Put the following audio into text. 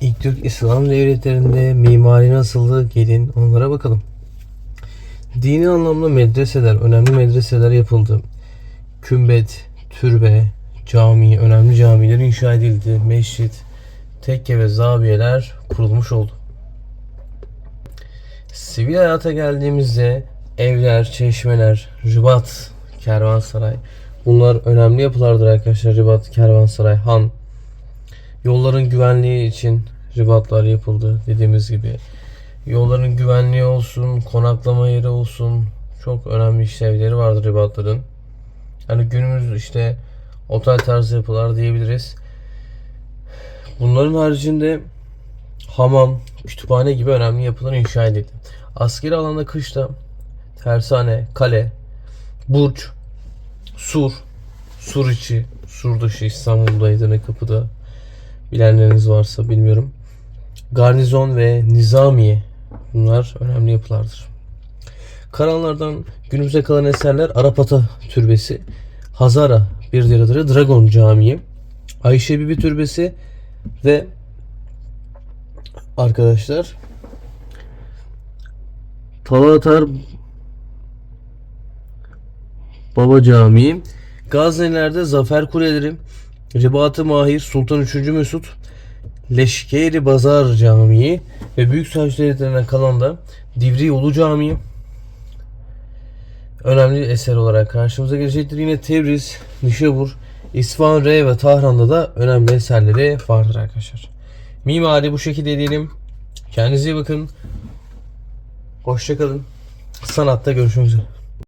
İlk Türk İslam devletlerinde mimari nasıldı gelin onlara bakalım. Dini anlamda medreseler, önemli medreseler yapıldı. Kümbet, türbe, cami, önemli camiler inşa edildi. Mescit, tekke ve zaviyeler kurulmuş oldu. Sivil hayata geldiğimizde evler, çeşmeler, ribat, kervansaray bunlar önemli yapılardır arkadaşlar. Ribat, kervansaray, han. Yolların güvenliği için ribatlar yapıldı dediğimiz gibi. Yolların güvenliği olsun, konaklama yeri olsun çok önemli işlevleri vardır ribatların. Hani günümüz işte otel tarzı yapılar diyebiliriz. Bunların haricinde hamam, kütüphane gibi önemli yapılar inşa edildi. Askeri alanda kışta tersane, kale, burç, sur, sur içi, sur dışı İstanbul'da, Edirne Kapı'da bilenleriniz varsa bilmiyorum. Garnizon ve nizamiye bunlar önemli yapılardır. Karanlardan günümüze kalan eserler Arapata Türbesi, Hazara bir diğeri Dragon Camii, Ayşe Bibi Türbesi ve arkadaşlar Talatar Baba Camii, Gaznelerde Zafer Kuleleri, Ribat-ı Mahir Sultan 3. Mesut, Leşkeri Bazar Camii ve Büyük Devletleri'nden kalan da Divri Ulu Camii önemli eser olarak karşımıza gelecektir. Yine Tebriz, Nişabur, İsfahan, Rey ve Tahran'da da önemli eserleri vardır arkadaşlar. Mimari bu şekilde diyelim. Kendinize iyi bakın. Hoşçakalın. Sanatta görüşmek üzere.